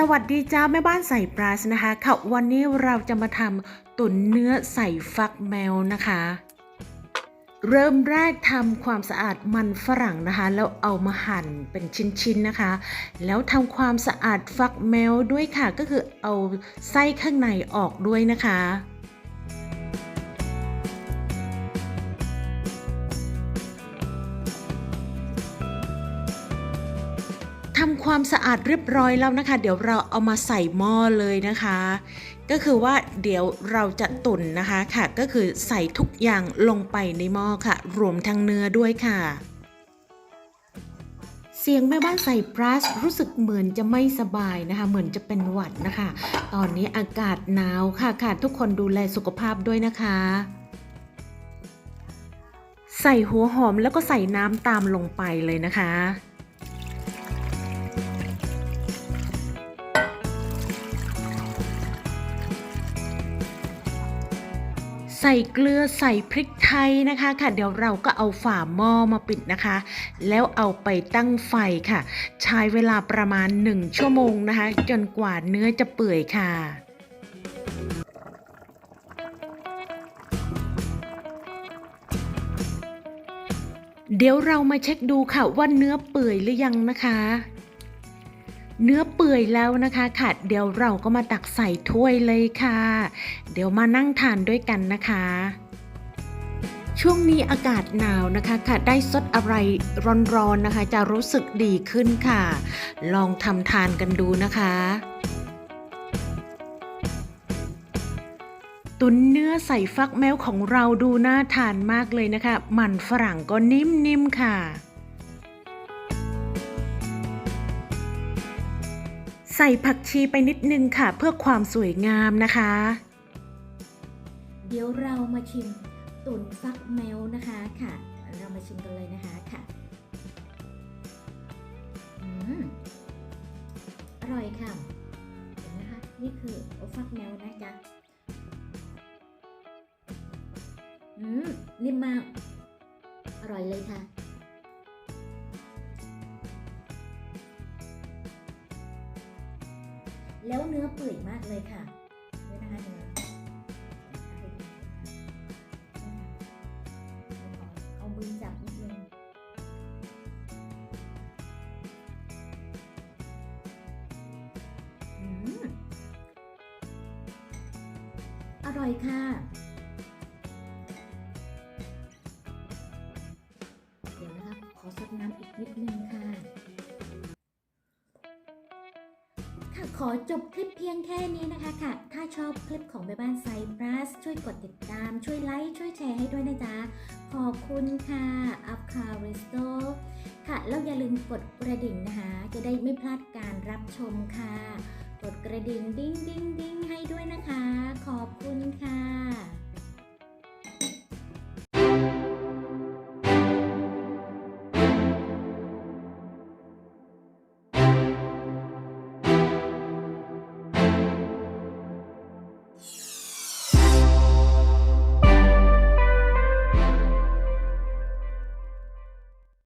สวัสดีจ้าแม่บ้านใส่ปลาสนะคะค่ะวันนี้เราจะมาทำตุ๋นเนื้อใส่ฟักแมวนะคะ เริ่มแรกทำความสะอาดมันฝรั่งนะคะ แล้วเอามาหั่นเป็นชิ้นๆนะคะ แล้วทำความสะอาดฟักแมวด้วยค่ะ ก็คือเอาไส้ข้างในออกด้วยนะคะ ทำความสะอาดเรียบร้อยแล้วนะคะ เดี๋ยวเราเอามาใส่หม้อเลยนะคะ ก็คือว่าเดี๋ยวเราจะตุ๋นนะคะค่ะ ก็คือใส่ทุกอย่างลงไปในหม้อค่ะ รวมทั้งเนื้อด้วยค่ะเสียงแม่บ้านใส่ปลัสรู้สึกเหมือนจะไม่สบายนะคะ เหมือนจะเป็นหวัดนะคะ ตอนนี้อากาศหนาวค่ะค่ะทุกคนดูแลสุขภาพด้วยนะคะ ใส่หัวหอมแล้วก็ใส่น้ำตามลงไปเลยนะคะ ใส่เกลือใส่พริกไทยนะคะค่ะ เดี๋ยวเราก็เอาฝาหม้อมาปิดนะคะ แล้วเอาไปตั้งไฟค่ะ ใช้เวลาประมาณ 1 ชั่วโมงนะคะ จนกว่าเนื้อจะเปื่อยค่ะเดี๋ยวเรามาเช็คดูค่ะว่าเนื้อเปื่อยหรือยังนะคะ เนื้อเปื่อยแล้วนะคะค่ะเดี๋ยวเราก็มาตักใส่ถ้วยเลยค่ะ เดี๋ยวมานั่งทานด้วยกันนะคะช่วงนี้อากาศหนาวนะคะค่ะได้ซดอะไรร้อนๆนะคะ จะรู้สึกดีขึ้นค่ะ ลองทำทานกันดูนะคะ ตุนเนื้อใส่ฟักแมวของเราดูน่าทานมากเลยนะคะ มันฝรั่งก็นิ่มๆค่ะ ใส่ผักชีไปนิดนึงค่ะ เพื่อความสวยงามนะคะ เดี๋ยวเรามาชิมตุ๋นฟักแมวนะคะค่ะ เรามาชิมกันเลยนะคะค่ะอร่อยค่ะเห็นนะคะนี่คือฟักแมวนะจ๊ะอืมนิ่มมาก อร่อยเลยค่ะ แล้วเนื้อเปื่อยมากเลยค่ะเนื้อนะคะเนื้อเอามือจับนิดนึงอืมอร่อยค่ะเดี๋ยวนะคะขอซดน้ำอีกนิดนึงค่ะ ขอจบคลิปเพียงแค่นี้นะคะค่ะ ถ้าชอบคลิปของแม่บ้านไซปรัสช่วยกดติดตาม ช่วยไลค์ ช่วยแชร์ให้ด้วยนะจ๊ะ ขอบคุณค่ะ อัพคาริสโตค่ะ แล้วอย่าลืมกดกระดิ่งนะคะ จะได้ไม่พลาดการรับชมค่ะ กดกระดิ่งดิ้งดิ้งดิ้งให้ด้วยนะคะขอบคุณค่ะ